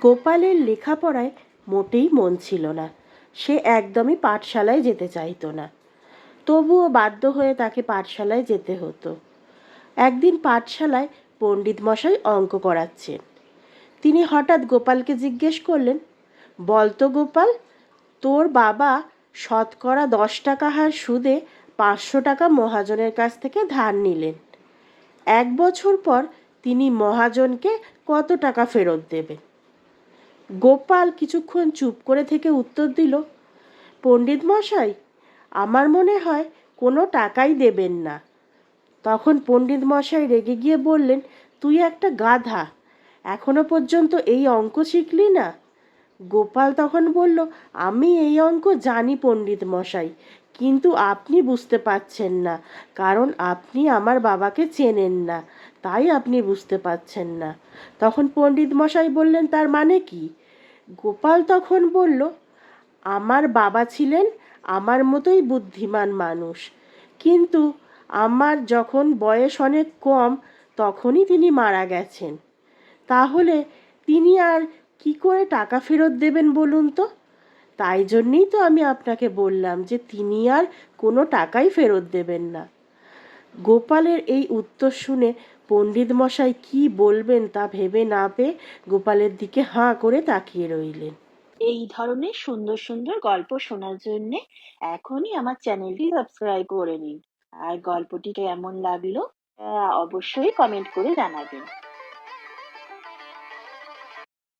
গোপালের লেখাপড়ায় মোটেই মন ছিল না। সে একদমই পাঠশালায় যেতে চাইতো না। তবুও বাধ্য হয়ে তাকে পাঠশালায় যেতে হতো। একদিন পাঠশালায় পণ্ডিত মশাই অঙ্ক করাচ্ছেন। তিনি হঠাৎ গোপালকে জিজ্ঞেস করলেন বলতো গোপাল, তোর বাবা শতকরা দশ টাকা হার সুদে পাঁচশো টাকা মহাজনের কাছ থেকে ধার নিলেন। এক বছর পর তিনি মহাজনকে কত টাকা ফেরত দেবেন? গোপাল কিছুক্ষণ চুপ করে থেকে উত্তর দিল, পণ্ডিত মশাই, আমার মনে হয় কোনো টাকাই দেবেন না। তখন পণ্ডিত মশাই রেগে গিয়ে বললেন, তুই একটা গাধা, এখনও পর্যন্ত এই অঙ্ক শিখলি না? গোপাল তখন বলল, আমি এই অঙ্ক জানি পণ্ডিত মশাই, কিন্তু আপনি বুঝতে পারছেন না, কারণ আপনি আমার বাবাকে চেনেন না। তাই আপনি বুঝতে পারছেন না। তখন পণ্ডিত মশাই বললেন, তার মানে কি? গোপাল তখন বলল, আমার বাবা ছিলেন আমার মতোই বুদ্ধিমান মানুষ। কিন্তু আমার যখন বয়স অনেক কম, তখনই তিনি মারা গেছেন। তাহলে তিনি আর কি করে টাকা ফেরত দেবেন বলুন তো? তাই জন্যেই তো আমি আপনাকে বললাম যে তিনি আর কোনো টাকাই ফেরত দেবেন না। গোপালের এই উত্তর শুনে পণ্ডিত মশাই কি বলবেন তা ভেবে না পেয়ে গোপালের দিকে হাঁ করে তাকিয়ে রইলেন। এই ধরনের সুন্দর সুন্দর গল্প শোনার জন্য এখনই আমার চ্যানেলটি সাবস্ক্রাইব করে নিন। আর গল্পটি কেমন লাগল অবশ্যই কমেন্ট করে জানাবেন।